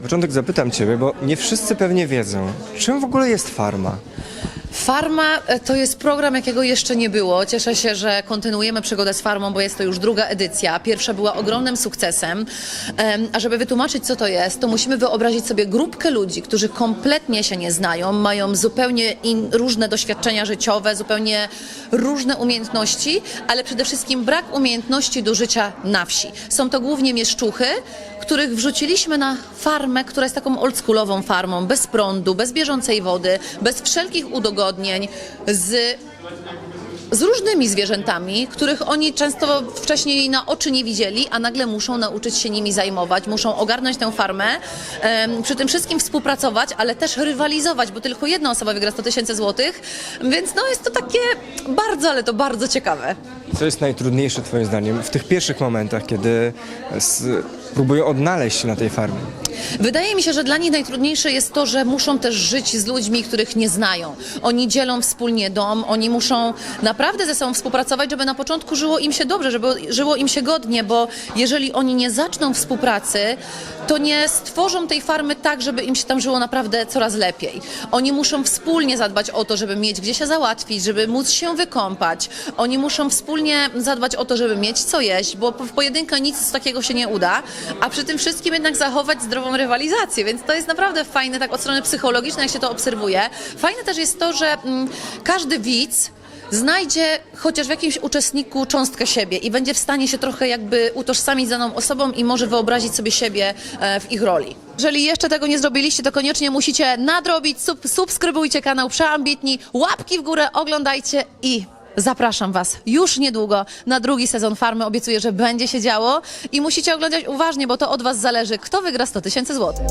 początek zapytam Ciebie, bo nie wszyscy pewnie wiedzą, czym w ogóle jest farma. Farma e, to jest program, jakiego jeszcze nie było. Cieszę się, że kontynuujemy przygodę z Farmą, bo jest to już druga edycja. Pierwsza była ogromnym sukcesem. Em, A żeby wytłumaczyć, co to jest, to musimy wyobrazić sobie grupkę ludzi, którzy kompletnie się nie znają, mają zupełnie in, różne doświadczenia życiowe, zupełnie różne umiejętności, ale przede wszystkim brak umiejętności do życia na wsi. Są to głównie mieszczuchy, których wrzuciliśmy na farmę, która jest taką oldschoolową farmą, bez prądu, bez bieżącej wody, bez wszelkich udogodnień, z z różnymi zwierzętami, których oni często wcześniej na oczy nie widzieli, a nagle muszą nauczyć się nimi zajmować, muszą ogarnąć tę farmę, przy tym wszystkim współpracować, ale też rywalizować, bo tylko jedna osoba wygra 100 tysięcy złotych, więc no jest to takie bardzo, ale to bardzo ciekawe. Co jest najtrudniejsze Twoim zdaniem w tych pierwszych momentach, kiedy próbują odnaleźć się na tej farmie? Wydaje mi się, że dla nich najtrudniejsze jest to, że muszą też żyć z ludźmi, których nie znają. Oni dzielą wspólnie dom, oni muszą naprawdę ze sobą współpracować, żeby na początku żyło im się dobrze, żeby żyło im się godnie, bo jeżeli oni nie zaczną współpracy, to nie stworzą tej farmy tak, żeby im się tam żyło naprawdę coraz lepiej. Oni muszą wspólnie zadbać o to, żeby mieć gdzie się załatwić, żeby móc się wykąpać. Oni muszą wspólnie zadbać o to, żeby mieć co jeść, bo w pojedynkę nic takiego się nie uda, a przy tym wszystkim jednak zachować zdrową rywalizację, więc to jest naprawdę fajne tak od strony psychologicznej, jak się to obserwuje. Fajne też jest to, że mm, każdy widz znajdzie chociaż w jakimś uczestniku cząstkę siebie i będzie w stanie się trochę jakby utożsamić z daną osobą i może wyobrazić sobie siebie e, w ich roli. Jeżeli jeszcze tego nie zrobiliście, to koniecznie musicie nadrobić, sub, subskrybujcie kanał Przeambitni, łapki w górę, oglądajcie i Zapraszam Was już niedługo na drugi sezon Farmy. Obiecuję, że będzie się działo i musicie oglądać uważnie, bo to od Was zależy, kto wygra 100 tysięcy złotych.